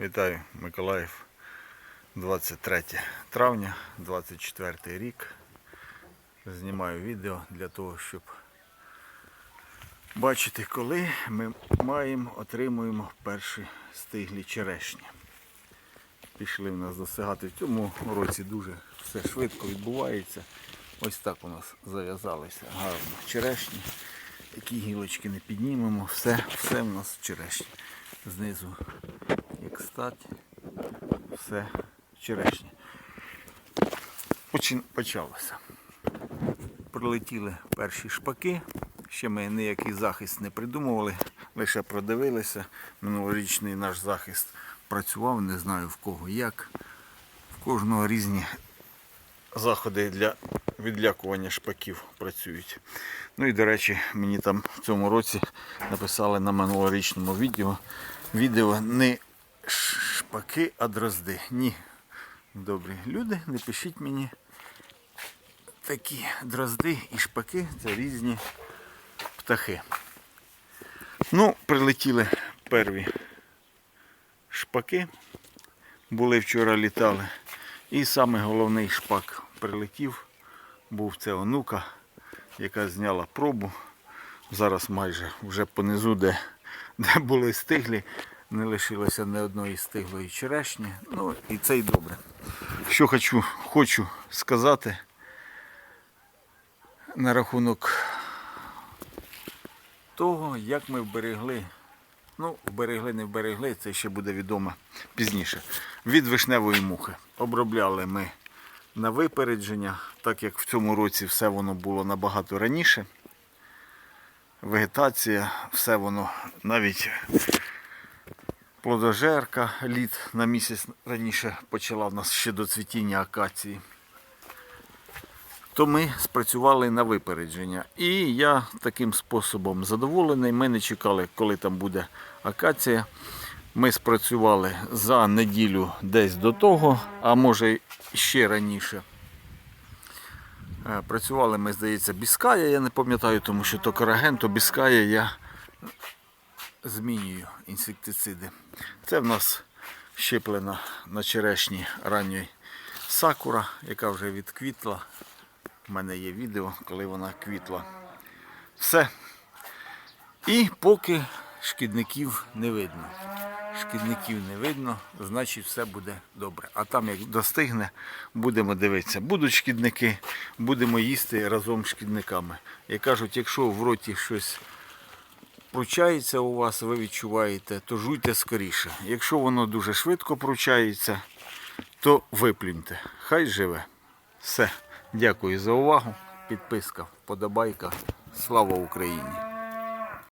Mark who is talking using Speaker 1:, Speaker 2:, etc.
Speaker 1: Вітаю, Миколаїв. 23 травня, 24 рік. Знімаю відео для того, щоб бачити, коли ми маємо, отримуємо перші стиглі черешні. Пішли в нас досягати. В цьому році дуже все швидко відбувається. Ось так у нас зав'язалися гарно черешні. Які гілочки не піднімемо, все, все в нас черешні. Знизу, як стать, все черешні. Почалося. Прилетіли перші шпаки. Ще ми ніякий захист не придумували, лише продивилися. Минулорічний наш захист працював, не знаю в кого як. В кожного різні заходи для відлякування шпаків працюють. Ну і до речі, мені там в цьому році написали на минулорічному відео, відео не шпаки, а дрозди. Ні. Добрі люди, не пишіть мені. Такі дрозди і шпаки це різні птахи. Ну, прилетіли перві шпаки. Були вчора літали. І саме головний шпак прилетів. Був це онука, яка зняла пробу. Зараз майже вже понизу, де, де були стиглі, не лишилося ні одної стиглої черешні. Ну і це й добре. Що хочу, хочу сказати на рахунок того, як ми вберегли. Ну, вберегли, не вберегли, це ще буде відомо пізніше. Від вишневої мухи. Обробляли ми на випередження, так як в цьому році все воно було набагато раніше. Вегетація, все воно навіть плодожерка літ на місяць раніше почала в нас ще до цвітіння акації. То ми спрацювали на випередження. І я таким способом задоволений. Ми не чекали, коли там буде акація. Ми спрацювали за неділю десь до того, а може ще раніше. Е, Працювали ми, здається, біская, я не пам'ятаю, тому що то караген, то біская я змінюю інсектициди. Це в нас щеплена на черешні ранньої сакура, яка вже відквітла. У мене є відео, коли вона квітла. Все. І поки шкідників не видно. Шкідників не видно, значить все буде добре. А там як достигне, будемо дивитися. Будуть шкідники, будемо їсти разом з шкідниками. І кажуть, якщо в роті щось пручається у вас, ви відчуваєте, то жуйте скоріше. Якщо воно дуже швидко пручається, то виплюньте. Хай живе. Все. Дякую за увагу. Підписка, вподобайка. Слава Україні!